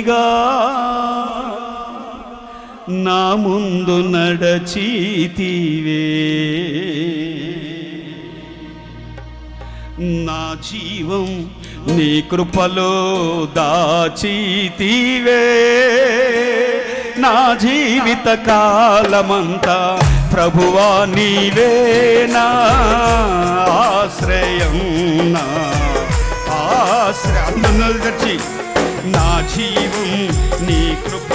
రక్షకునిగా నా ముందు నడచీతివే నా జీవం నీ కృపలో దాచీతివే నా జీవిత కాలమంతా ప్రభువా నీవేనా ఆశ్రయం నా ఆశ్రయం గచ్చి నా జీవం నీ కృప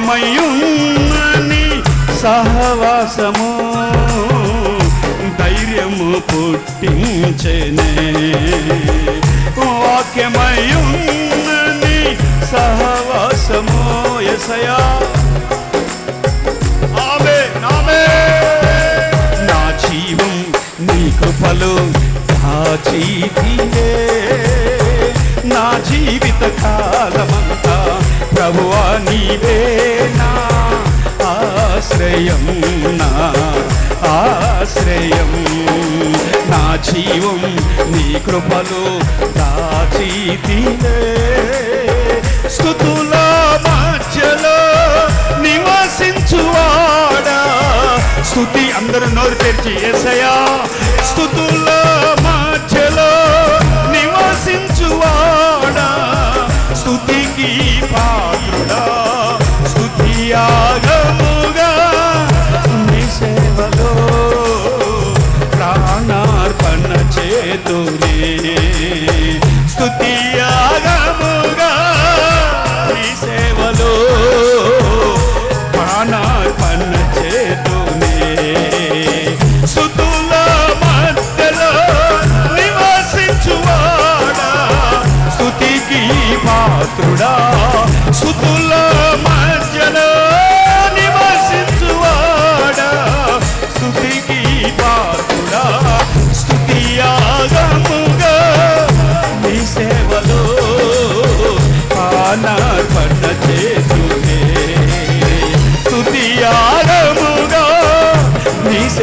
వాక్యమయున్నని సహవాసము ధైర్యము పుట్టించనే. వాక్యమయున్నని సహవాసము ఎసయా ఆమె నామే నా జీవం నీ కృపలో దాచీతివే నా జీవిత కాలమంతా ప్రభువా నీవేనా ఆశ్రయం నా ఆశ్రయం. నా జీవం నీ కృపలో దాచితిలే స్థుతుల మధ్యలో నివసించువాడా. స్థుతి అందరూ నోరు తెరిచి ఎసయా స్థుతుల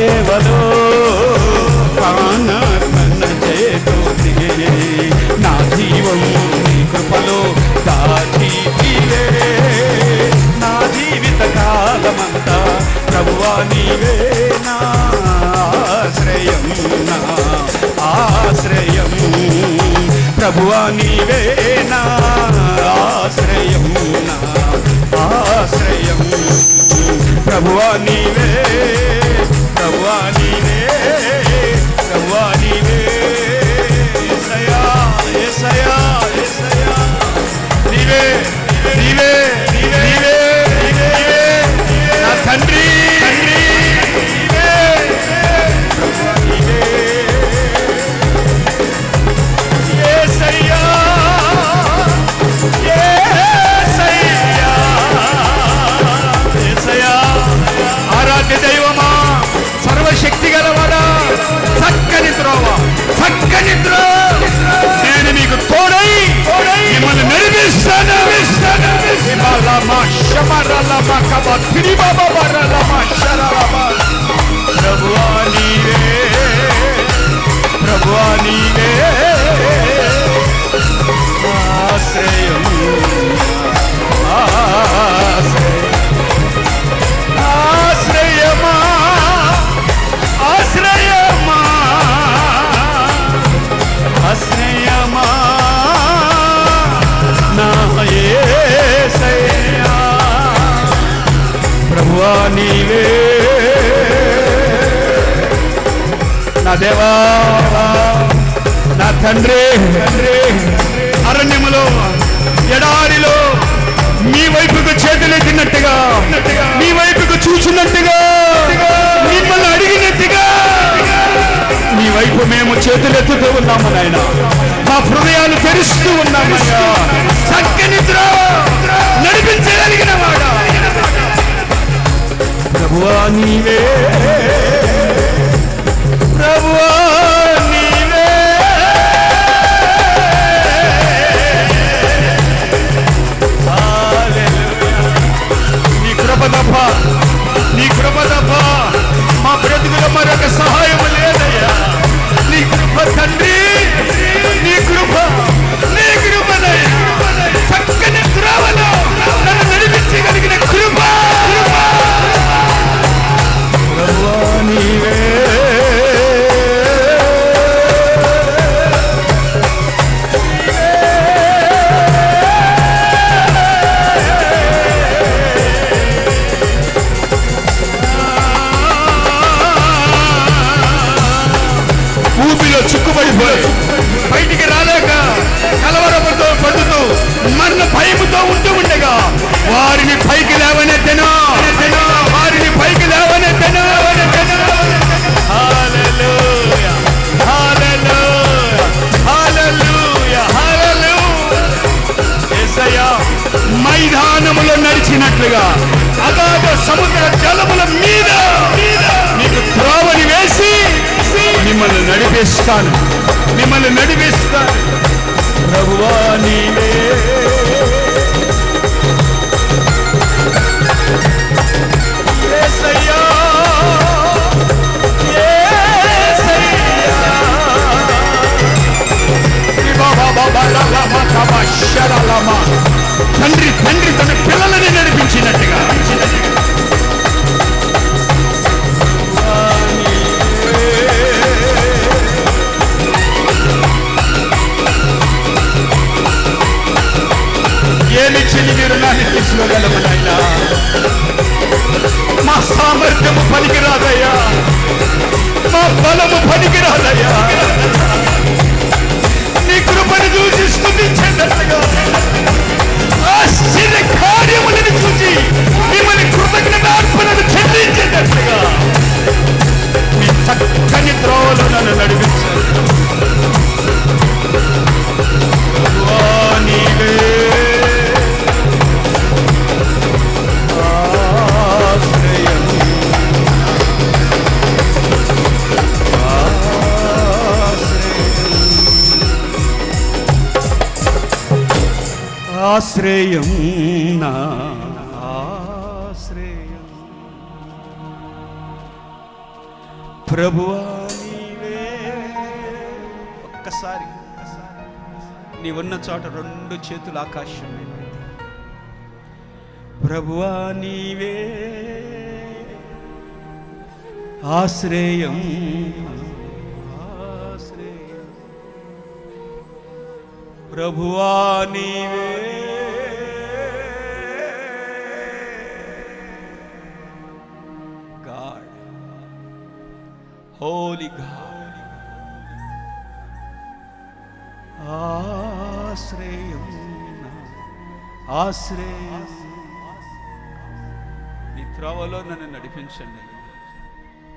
సేవలో ఆనార్పణ చేతునే నా జీవం నీ కృపలో దాచితివే నా జీవిత కాలమంతా ప్రభువా నీవే నా ఆశ్రయం నా ఆశ్రయం ప్రభువా నీవే నా ఆశ్రయం నా ఆశ్రయం ప్రభువా నీవే శమరలమా కబ తిరిబాబా బరలమా శరలమా ప్రభువా నీవే ప్రభువా నీవే ఆశ్రయం దేవా నీవే. నా దేవా నా తండ్రి. తండ్రి అరణ్యములో ఎడారిలో మీ వైపుకు చేతులెత్తినట్టుగా మీ వైపుకు చూసినట్టుగా మిమ్మల్ని అడిగినట్టుగా మీ వైపు మేము చేతులెత్తుతూ ఉన్నాము నాయన. మా హృదయాలు తెరుస్తూ ఉన్నాము నడిపించగలిగిన వాడు. ప్రభువా నీవే. ప్రభువా నీవే. నీ కృప తప్ప నీ కృప తప్ప మా బ్రతుకుల మరొక సహాయం భయముతో ఉంటూ ఉండగా? వారిని పైకి లేవనెత్తను? వారిని పైకి లేవనెత్తను? హల్లెలూయా. మైదానములో నడిచినట్లుగా అగాధ సముద్ర జలముల మీద మీకు త్రోవని వేసి మిమ్మల్ని నడిపిస్తాను. మిమ్మల్ని నడిపిస్తాను. ప్రభువా నీవే. తండ్రి తండ్రి తన పిల్లలని నడిపించినట్టుగా ఏమిచ్చింది మీరు నాన్ని తీసుకోగలము నాయనా మా సామర్థ్యము పనికిరాదయ్యా మా బలము పనికిరాదయ్యా నీ కృపను దూషిస్తుంది స్థుతించేటట్టుగా ఆశ్రయం నా. ఆశ్రయం ప్రభువా నీవే. ఒక్కసారి నీ ఉన్న చోట రెండు చేతులు ఆకాశం ప్రభువా నీవే. ఆశ్రయం ప్రభువా నీవే. Holy God. ఆశ్రయం ఆశ్రయం నీ త్రోవలో నన్ను నడిపించండి